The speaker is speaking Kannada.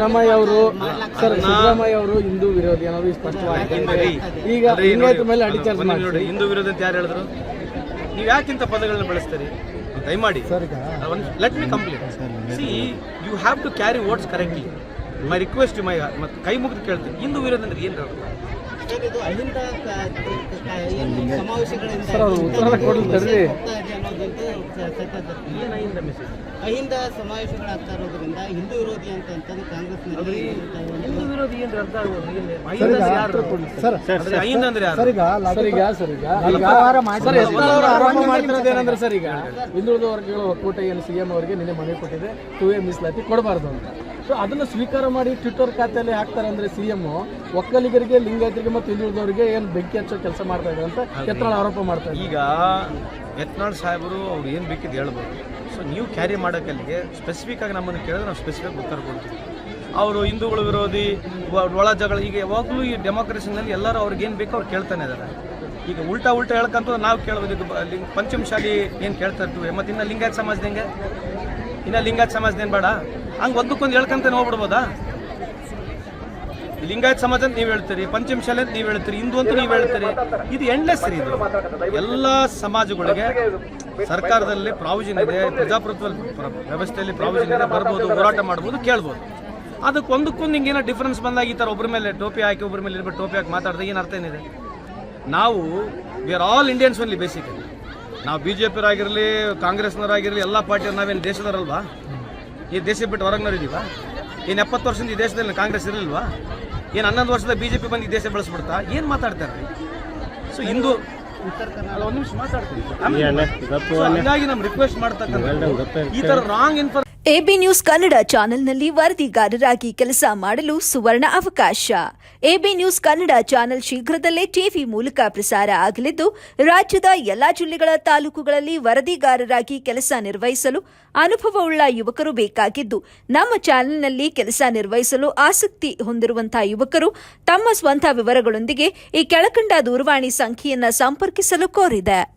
ಸಿದ್ದರಾಮಯ್ಯ ಅವರು ಸರ್ ಸಿದ್ದರಾಮಯ್ಯ ಅವರು ಹಿಂದೂ ವಿರೋಧಿ ಅನ್ನೋದು ಸ್ಪಷ್ಟವಾಗಿದೆ. ಈಗ ಲಿಂಗಾಯತ ಮೇಲೆ ಅಡಿಚಾರ್ಜ್ ಮಾಡಿ ನೋಡಿ ಹಿಂದೂ ವಿರೋಧಿ ಅಂತ ಯಾರು ಹೇಳಿದ್ರು? ನೀವು ಯಾಕಿಂತ ಪದಗಳನ್ನ ಬಳಸ್ತೀರಿ? ದಯಮಾಡಿ. Let me complete see you have to carry words correctly my request my ಮತ್ತೆ ಕೈ ಮುಗಿದು ಕೇಳ್ತೀನಿ. ಹಿಂದೂ ವಿರೋಧ ಅಂದ್ರೆ ಏನು ಸಮಾವೇಶಗಳಿಂದ ಏನಾಗಿಂದ ಮೆಸೇಜ್. ಅಹಿಂದ ಸಮಾವೇಶಗಳಾಗ್ತಾ ಇರೋದ್ರಿಂದ ಹಿಂದೂ ವಿರೋಧಿ ಅಂತ ಅಂತಂದು ಕಾಂಗ್ರೆಸ್ನಲ್ಲಿ ಸರ್. ಈಗ ಸರ್ ಈಗ ಪಿ ಅವರು ಆರೋಪ ಮಾಡ್ತಿರೋದು ಏನಂದ್ರೆ ಸರ್ ಈಗ ಹಿಂದುಳಿದ ವರ್ಗಗಳ ಒಕ್ಕೂಟ ಏನು ಸಿ ಎಂ ಅವರಿಗೆ ನಿನ್ನೆ ಮನವಿ ಕೊಟ್ಟಿದೆ. ಟು ಎ ಮೀಸಲಾತಿ ಕೊಡಬಾರ್ದು ಅಂತ. ಸೊ ಅದನ್ನ ಸ್ವೀಕಾರ ಮಾಡಿ ಟ್ವಿಟರ್ ಖಾತೆಯಲ್ಲಿ ಹಾಕ್ತಾರೆ ಅಂದ್ರೆ ಸಿ ಎಂ ಒಕ್ಕಲಿಗರಿಗೆ ಲಿಂಗಾಯತರಿಗೆ ಮತ್ತು ಹಿಂದುಳಿದವರಿಗೆ ಏನು ಬೆಂಕಿ ಹಚ್ಚೋ ಕೆಲಸ ಮಾಡ್ತಾ ಇದ್ದಾರೆ ಅಂತ ಯತ್ನಾಳ್ ಆರೋಪ ಮಾಡ್ತಾ ಇದ್ದಾರೆ. ಈಗ ಯತ್ನಾಳ್ ಸಾಹೇಬರು ಅವ್ರು ಏನು ಬೇಕಿದ್ದು ಹೇಳ್ಬೋದು. ಸೊ ನೀವು ಕ್ಯಾರಿ ಮಾಡೋಕ್ಕಲ್ಲಿಗೆ ಸ್ಪೆಸಿಫಿಕ್ ಆಗಿ ನಮ್ಮನ್ನು ಕೇಳಿದ್ರೆ ನಾವು ಸ್ಪೆಸಿಫಿಕ್ ಉತ್ತರ ಕೊಡ್ತೀವಿ. ಅವರು ಹಿಂದೂಗಳು ವಿರೋಧಿ ಒಳ ಜಗಳ ಈಗ ಯಾವಾಗಲೂ ಈ ಡೆಮೋಕ್ರಸಿನಲ್ಲಿ ಎಲ್ಲರೂ ಅವ್ರಿಗೆ ಏನು ಬೇಕೋ ಅವ್ರು ಕೇಳ್ತಾನೆ ಇದ್ದಾರೆ ಈಗ ಉಲ್ಟಾ ಉಲ್ಟಾ ಹೇಳ್ಕಂತ ನಾವು ಕೇಳ್ಬೋದು, ಇದು ಪಂಚಮಶಾಲಿ ಏನು ಕೇಳ್ತಾ ಇರ್ತೀವಿ ಮತ್ತು ಇನ್ನು ಲಿಂಗಾಯತ ಸಮಾಜದ ಹೆಂಗೆ? ಇನ್ನು ಲಿಂಗಾಯತ ಸಮಾಜದ ಏನು ಬೇಡ? ಹಂಗೆ ಒಂದಕ್ಕೊಂದು ಹೇಳ್ಕಂತ ಹೋಗ್ಬಿಡ್ಬೋದಾ? ಲಿಂಗಾಯತ ಸಮಾಜ ಅಂತ ನೀವು ಹೇಳ್ತೀರಿ ಪಂಚಮಶಾಲೆ ಅಂತ ನೀವು ಹೇಳ್ತೀರಿ, ಹಿಂದೂ ಅಂತ ನೀವು ಹೇಳ್ತೀರಿ. ಇದು ಎಂಡ್ಲೆಸ್ ರೀ ಇದು. ಎಲ್ಲ ಸಮಾಜಗಳಿಗೆ ಸರ್ಕಾರದಲ್ಲಿ ಪ್ರಾವಿಷನ್ ಇದೆ, ಪ್ರಜಾಪ್ರಭುತ್ವ ವ್ಯವಸ್ಥೆಯಲ್ಲಿ ಪ್ರಾವಿಷನ್ ಇದೆ, ಬರ್ಬೋದು, ಹೋರಾಟ ಮಾಡ್ಬೋದು, ಕೇಳ್ಬೋದು. ಅದಕ್ಕೆ ಒಂದಕ್ಕೊಂದು ಹಿಂಗೇನೋ ಡಿಫ್ರೆನ್ಸ್ ಬಂದಾಗ ಈ ಥರ ಒಬ್ಬರ ಮೇಲೆ ಟೋಪಿ ಹಾಕಿ ಒಬ್ಬರ ಮೇಲೆ ಇರ್ಬಿಟ್ಟು ಟೋಪಿ ಹಾಕಿ ಮಾತಾಡಿದಾಗ ಏನು ಅರ್ಥ ಏನಿದೆ? ನಾವು we are all Indians only basically ನಾವು ಬಿ ಜೆ ಪಿರಾಗಿರಲಿ ಕಾಂಗ್ರೆಸ್ನವರಾಗಿರಲಿ ಎಲ್ಲ ಪಾರ್ಟಿಯವ್ರು ನಾವೇನು ದೇಶದವರಲ್ವಾ? ಈ ದೇಶ ಬಿಟ್ಟು ಹೊರಗೆ ಇದೀವಾ? ಏನು ಎಪ್ಪತ್ತು ವರ್ಷದಿಂದ ಈ ದೇಶದಲ್ಲಿ ಕಾಂಗ್ರೆಸ್ ಇರಲಿಲ್ವಾ? ಏನು ಹನ್ನೊಂದು ವರ್ಷದ ಬಿ ಜೆ ಪಿ ಬಂದು ಈ ದೇಶ ಬೆಳೆಸ್ಬಿಡ್ತಾ? ಏನು ಮಾತಾಡ್ತಾರೆ? ಸೊ ಹಿಂದೂ ಅಲ್ಲ ಒಂದು ನಿಮಿಷ ಮಾತಾಡ್ತೀವಿ ಹಂಗಾಗಿ ನಮ್ಮ ರಿಕ್ವೆಸ್ಟ್ ಮಾಡ್ತಕ್ಕಂಥ ಈ ಥರ wrong information AB news Kannada ಚಾನೆಲ್ನಲ್ಲಿ ವರದಿಗಾರರಾಗಿ ಕೆಲಸ ಮಾಡಲು ಸುವರ್ಣ ಅವಕಾಶ. ಎಬಿ ನ್ಯೂಸ್ ಕನ್ನಡ ಚಾನೆಲ್ ಶೀಘ್ರದಲ್ಲೇ ಟಿವಿ ಮೂಲಕ ಪ್ರಸಾರ ಆಗಲಿದ್ದು, ರಾಜ್ಯದ ಎಲ್ಲಾ ಜಿಲ್ಲೆಗಳ ತಾಲೂಕುಗಳಲ್ಲಿ ವರದಿಗಾರರಾಗಿ ಕೆಲಸ ನಿರ್ವಹಿಸಲು ಅನುಭವವುಳ್ಳ ಯುವಕರು ಬೇಕಾಗಿದ್ದು, ನಮ್ಮ ಚಾನೆಲ್ನಲ್ಲಿ ಕೆಲಸ ನಿರ್ವಹಿಸಲು ಆಸಕ್ತಿ ಹೊಂದಿರುವಂತಹ ಯುವಕರು ತಮ್ಮ ಸ್ವಂತ ವಿವರಗಳೊಂದಿಗೆ ಈ ಕೆಳಕಂಡ ದೂರವಾಣಿ ಸಂಖ್ಯೆಯನ್ನು ಸಂಪರ್ಕಿಸಲು ಕೋರಿದೆ.